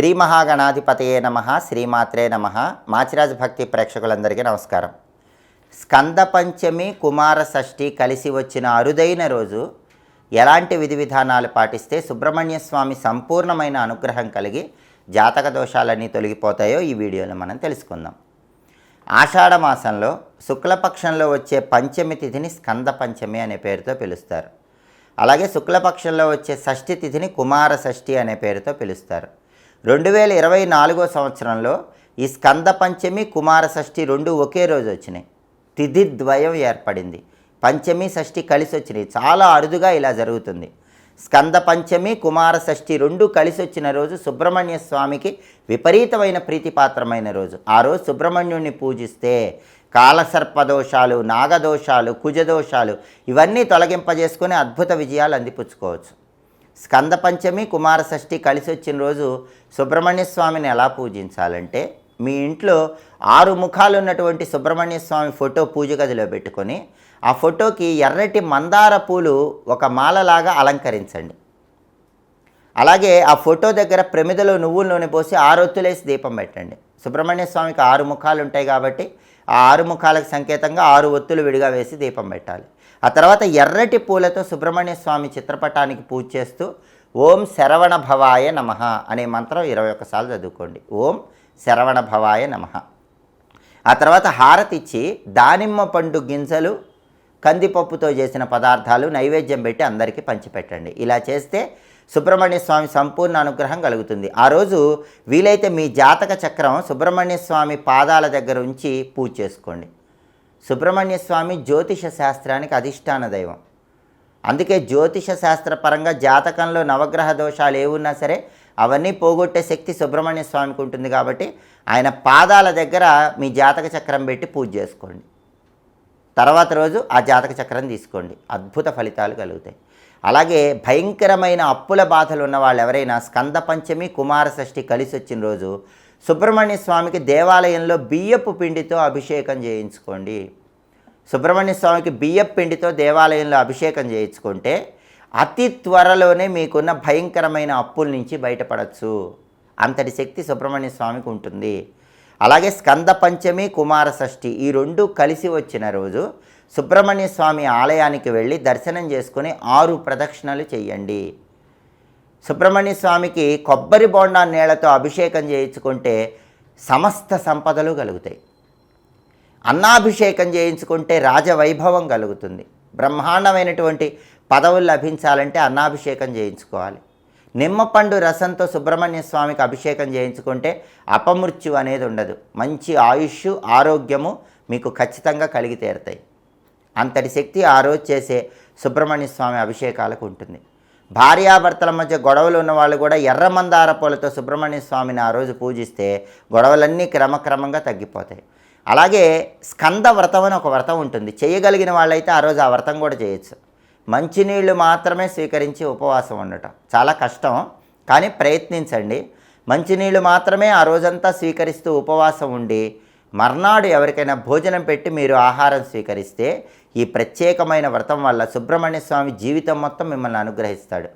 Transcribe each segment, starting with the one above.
శ్రీ మహాగణాధిపతయే నమ శ్రీమాత్రే నమ. మాచిరాజ భక్తి ప్రేక్షకులందరికీ నమస్కారం. స్కంద పంచమి కుమార షష్ఠి కలిసి వచ్చిన అరుదైన రోజు ఎలాంటి విధి విధానాలు పాటిస్తే సుబ్రహ్మణ్య స్వామి సంపూర్ణమైన అనుగ్రహం కలిగి జాతక దోషాలన్నీ తొలగిపోతాయో ఈ వీడియోలో మనం తెలుసుకుందాం. ఆషాఢ మాసంలో శుక్లపక్షంలో వచ్చే పంచమి తిథిని స్కంద పంచమి అనే పేరుతో పిలుస్తారు. అలాగే శుక్లపక్షంలో వచ్చే షష్ఠి తిథిని కుమార షష్ఠి అనే పేరుతో పిలుస్తారు. రెండు వేల ఇరవై నాలుగో సంవత్సరంలో ఈ స్కంద పంచమి కుమార షష్ఠి రెండు ఒకే రోజు వచ్చినాయి. తిథి ద్వయం ఏర్పడింది. పంచమి షష్ఠి కలిసి వచ్చినాయి. చాలా అరుదుగా ఇలా జరుగుతుంది. స్కంద పంచమి కుమార షష్ఠి రెండు కలిసి వచ్చిన రోజు సుబ్రహ్మణ్య స్వామికి విపరీతమైన ప్రీతిపాత్రమైన రోజు. ఆ రోజు సుబ్రహ్మణ్యుణ్ణి పూజిస్తే కాలసర్పదోషాలు నాగదోషాలు కుజదోషాలు ఇవన్నీ తొలగింపజేసుకుని అద్భుత విజయాలు అందిపుచ్చుకోవచ్చు. స్కంద పంచమి కుమార షష్ఠి కలిసి వచ్చిన రోజు సుబ్రహ్మణ్య స్వామిని ఎలా పూజించాలంటే మీ ఇంట్లో ఆరు ముఖాలు ఉన్నటువంటి సుబ్రహ్మణ్య స్వామి ఫోటో పూజ గదిలో పెట్టుకొని ఆ ఫోటోకి ఎర్రటి మందార పూలు ఒక మాలలాగా అలంకరించండి. అలాగే ఆ ఫోటో దగ్గర ప్రమిదలో నువ్వుల నూనె పోసి ఆరొత్తులేసి దీపం పెట్టండి. సుబ్రహ్మణ్య స్వామికి ఆరు ముఖాలు ఉంటాయి కాబట్టి ఆ ఆరు ముఖాలకు సంకేతంగా ఆరు ఒత్తులు విడిగా వేసి దీపం పెట్టాలి. ఆ తర్వాత ఎర్రటి పూలతో సుబ్రహ్మణ్య స్వామి చిత్రపటానికి పూజ చేస్తూ ఓం శరవణ భవాయ నమ అనే మంత్రం ఇరవై ఒక్కసార్లు చదువుకోండి. ఓం శరవణ భవాయ నమ. ఆ తర్వాత హారతి ఇచ్చి దానిమ్మ పండు గింజలు కందిపప్పుతో చేసిన పదార్థాలు నైవేద్యం పెట్టి అందరికీ పంచిపెట్టండి. ఇలా చేస్తే సుబ్రహ్మణ్య స్వామి సంపూర్ణ అనుగ్రహం కలుగుతుంది. ఆ రోజు వీలైతే మీ జాతక చక్రం సుబ్రహ్మణ్య స్వామి పాదాల దగ్గర ఉంచి పూజ చేసుకోండి. సుబ్రహ్మణ్య స్వామి జ్యోతిష శాస్త్రానికి అధిష్టాన దైవం. అందుకే జ్యోతిష శాస్త్రపరంగా జాతకంలో నవగ్రహ దోషాలు ఏవున్నా సరే అవన్నీ పోగొట్టే శక్తి సుబ్రహ్మణ్య స్వామికి ఉంటుంది కాబట్టి ఆయన పాదాల దగ్గర మీ జాతక చక్రం పెట్టి పూజ చేసుకోండి. తర్వాత రోజు ఆ జాతక చక్రం తీసుకోండి. అద్భుత ఫలితాలు కలుగుతాయి. అలాగే భయంకరమైన అప్పుల బాధలు ఉన్న వాళ్ళు ఎవరైనా స్కంద పంచమి కుమార షష్ఠి కలిసి వచ్చిన రోజు సుబ్రహ్మణ్య స్వామికి దేవాలయంలో బియ్యపు పిండితో అభిషేకం చేయించుకోండి. సుబ్రహ్మణ్య స్వామికి బియ్యపు పిండితో దేవాలయంలో అభిషేకం చేయించుకుంటే అతి త్వరలోనే మీకున్న భయంకరమైన అప్పుల నుంచి బయటపడచ్చు. అంతటి శక్తి సుబ్రహ్మణ్య స్వామికి ఉంటుంది. అలాగే స్కంద పంచమి కుమార షష్ఠి ఈ రెండు కలిసి వచ్చిన రోజు సుబ్రహ్మణ్య స్వామి ఆలయానికి వెళ్ళి దర్శనం చేసుకుని ఆరు ప్రదక్షిణలు చేయండి సుబ్రహ్మణ్య స్వామికి కొబ్బరి బోండా నీళ్ళతో అభిషేకం చేయించుకుంటే సమస్త సంపదలు కలుగుతాయి. అన్నాభిషేకం చేయించుకుంటే రాజవైభవం కలుగుతుంది. బ్రహ్మాండమైనటువంటి పదవులు లభించాలంటే అన్నాభిషేకం చేయించుకోవాలి. నిమ్మపండు రసంతో సుబ్రహ్మణ్య స్వామికి అభిషేకం చేయించుకుంటే అపమృత్యు అనేది ఉండదు. మంచి ఆయుష్ ఆరోగ్యము మీకు ఖచ్చితంగా కలిగి తీరుతాయి. అంతటి శక్తి ఆ రోజు చేసే సుబ్రహ్మణ్య స్వామి అభిషేకాలకు ఉంటుంది. భార్యాభర్తల మధ్య గొడవలు ఉన్న వాళ్ళు కూడా ఎర్రమందార పూలతో సుబ్రహ్మణ్య స్వామిని ఆ రోజు పూజిస్తే గొడవలన్నీ క్రమక్రమంగా తగ్గిపోతాయి. అలాగే స్కంద వ్రతం అని ఒక వ్రతం ఉంటుంది. చేయగలిగిన వాళ్ళైతే ఆ రోజు ఆ వ్రతం కూడా చేయొచ్చు. మంచినీళ్ళు మాత్రమే స్వీకరించి ఉపవాసం ఉండటం. చాలా కష్టం కానీ ప్రయత్నించండి. మంచినీళ్ళు మాత్రమే ఆ రోజంతా స్వీకరిస్తూ ఉపవాసం ఉండి మర్నాడు ఎవరికైనా భోజనం పెట్టి మీరు ఆహారం స్వీకరిస్తే ఈ ప్రత్యేకమైన వ్రతం వల్ల సుబ్రహ్మణ్య స్వామి జీవితం మొత్తం మిమ్మల్ని అనుగ్రహిస్తాడు.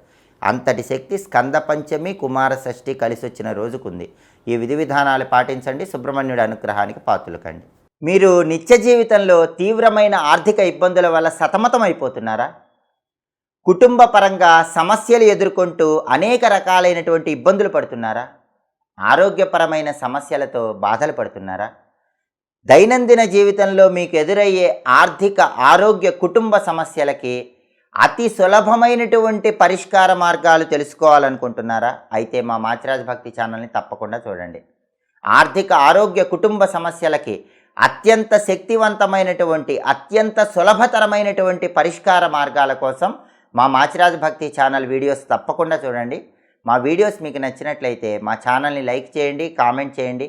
అంతటి శక్తి స్కంద పంచమి కుమార షష్ఠి కలిసి వచ్చిన రోజుకుంది. ఈ విధి విధానాలు పాటించండి. సుబ్రహ్మణ్యుడి అనుగ్రహానికి పాత్రలు కండి మీరు నిత్య జీవితంలో తీవ్రమైన ఆర్థిక ఇబ్బందుల వల్ల సతమతం అయిపోతున్నారా? కుటుంబ పరంగా సమస్యలు ఎదుర్కొంటూ అనేక రకాలైనటువంటి ఇబ్బందులు పడుతున్నారా? ఆరోగ్యపరమైన సమస్యలతో బాధలు పడుతున్నారా? దైనందిన జీవితంలో మీకు ఎదురయ్యే ఆర్థిక ఆరోగ్య కుటుంబ సమస్యలకి అతి సులభమైనటువంటి పరిష్కార మార్గాలు తెలుసుకోవాలనుకుంటున్నారా? అయితే మా మాచిరాజ్ భక్తి ఛానల్ని తప్పకుండా చూడండి. ఆర్థిక ఆరోగ్య కుటుంబ సమస్యలకి అత్యంత శక్తివంతమైనటువంటి అత్యంత సులభతరమైనటువంటి పరిష్కార మార్గాల కోసం మా మాచిరాజ్ భక్తి ఛానల్ వీడియోస్ తప్పకుండా చూడండి. మా వీడియోస్ మీకు నచ్చినట్లయితే మా ఛానల్ని లైక్ చేయండి కామెంట్ చేయండి.